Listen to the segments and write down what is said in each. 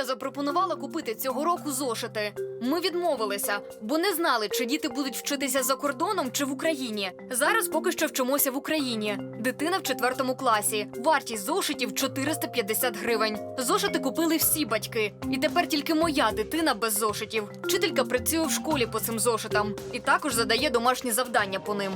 Вчителька запропонувала купити цього року зошити. Ми відмовилися, бо не знали, чи діти будуть вчитися за кордоном чи в Україні. Зараз поки що вчимося в Україні. Дитина в четвертому класі. Вартість зошитів 450 гривень. Зошити купили всі батьки. І тепер тільки моя дитина без зошитів. Вчителька працює в школі по цим зошитам і також задає домашні завдання по ним.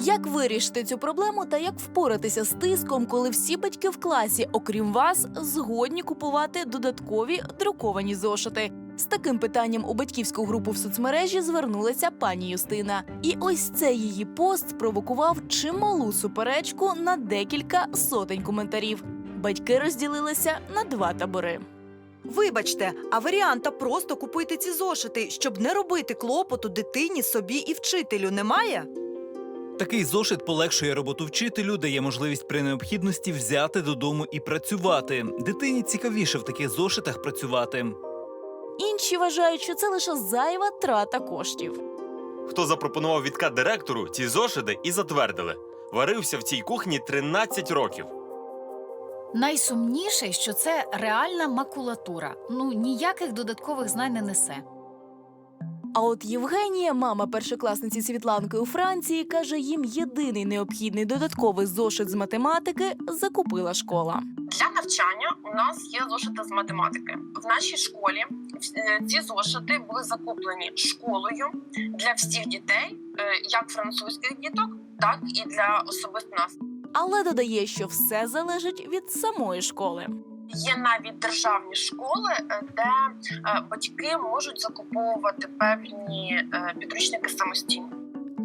Як вирішити цю проблему та як впоратися з тиском, коли всі батьки в класі, окрім вас, згодні купувати додаткові друковані зошити? З таким питанням у батьківську групу в соцмережі звернулася пані Юстина. І ось цей її пост спровокував чималу суперечку на декілька сотень коментарів. Батьки розділилися на два табори. Вибачте, а варіанта просто купити ці зошити, щоб не робити клопоту дитині, собі і вчителю, немає? Такий зошит полегшує роботу вчителю, дає можливість при необхідності взяти додому і працювати. Дитині цікавіше в таких зошитах працювати. Інші вважають, що це лише зайва трата коштів. Хто запропонував відкат директору ці зошити і затвердили. Варився в цій кухні 13 років. Найсумніше, що це реальна макулатура. Ну ніяких додаткових знань не несе. А от Євгенія, мама першокласниці Світланки у Франції, каже, їм єдиний необхідний додатковий зошит з математики закупила школа. Для навчання у нас є зошити з математики. В нашій школі е, ці зошити були закуплені школою для всіх дітей, е, як французьких діток, так і для особисто нас. Але додає, що все залежить від самої школи. Є навіть державні школи, е, де е, батьки можуть закуповувати певні е, підручники самостійно.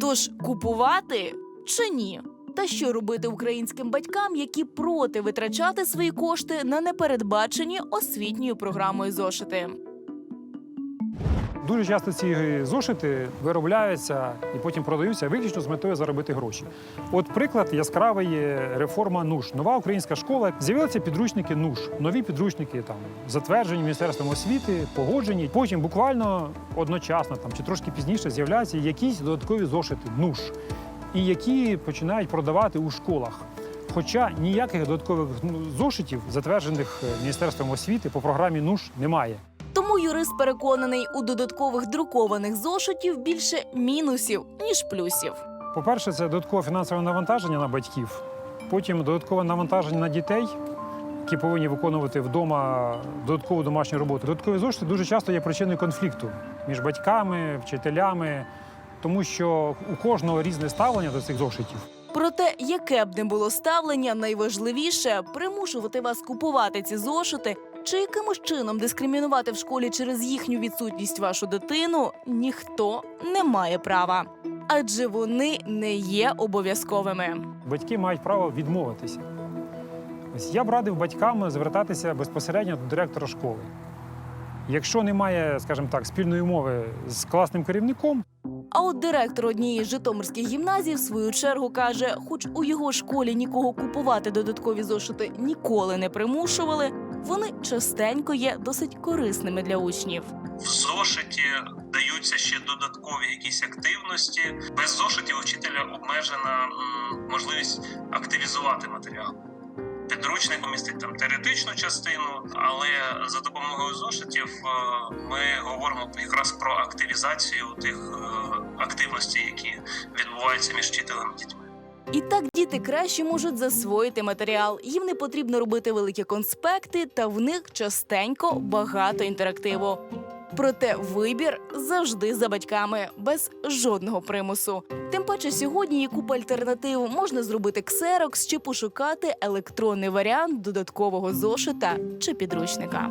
Тож купувати чи ні? Та що робити українським батькам, які проти витрачати свої кошти на непередбачені освітньою програмою зошити? Дуже часто ці зошити виробляються і потім продаються виключно з метою заробити гроші. От приклад яскравий реформа НУШ. Нова українська школа з'явилися підручники НУШ. Нові підручники там затверджені міністерством освіти, погоджені. Потім буквально одночасно там чи трошки пізніше з'являються якісь додаткові зошити НУШ, і які починають продавати у школах. Хоча ніяких додаткових ну, зошитів, затверджених е, міністерством освіти по програмі НУШ, немає. Тому юрист переконаний, у додаткових друкованих зошитів більше мінусів ніж плюсів. По-перше, це додаткове фінансове навантаження на батьків, потім додаткове навантаження на дітей, які повинні виконувати вдома додаткову домашню роботу. Додаткові зошити дуже часто є причиною конфлікту між батьками, вчителями, тому що у кожного різне ставлення до цих зошитів. Проте, яке б не було ставлення, найважливіше примушувати вас купувати ці зошити чи якимось чином дискримінувати в школі через їхню відсутність вашу дитину ніхто не має права, адже вони не є обов'язковими. Батьки мають право відмовитися. Ось я б радив батькам звертатися безпосередньо до директора школи. Якщо немає, скажімо так, спільної мови з класним керівником, А от директор однієї з житомирських гімназій в свою чергу каже: хоч у його школі нікого купувати додаткові зошити ніколи не примушували, вони частенько є досить корисними для учнів. в зошиті даються ще додаткові якісь активності. Без зошитів у вчителя обмежена можливість активізувати матеріал. Підручник містить там теоретичну частину, але за допомогою зошитів е, ми говоримо якраз про активізацію тих е, активностей, які відбуваються між вчителем і дітьми. І так діти краще можуть засвоїти матеріал. Їм не потрібно робити великі конспекти, та в них частенько багато інтерактиву. Проте вибір завжди за батьками, без жодного примусу. Тим паче сьогодні є купа альтернатив. Можна зробити ксерокс чи пошукати електронний варіант додаткового зошита чи підручника.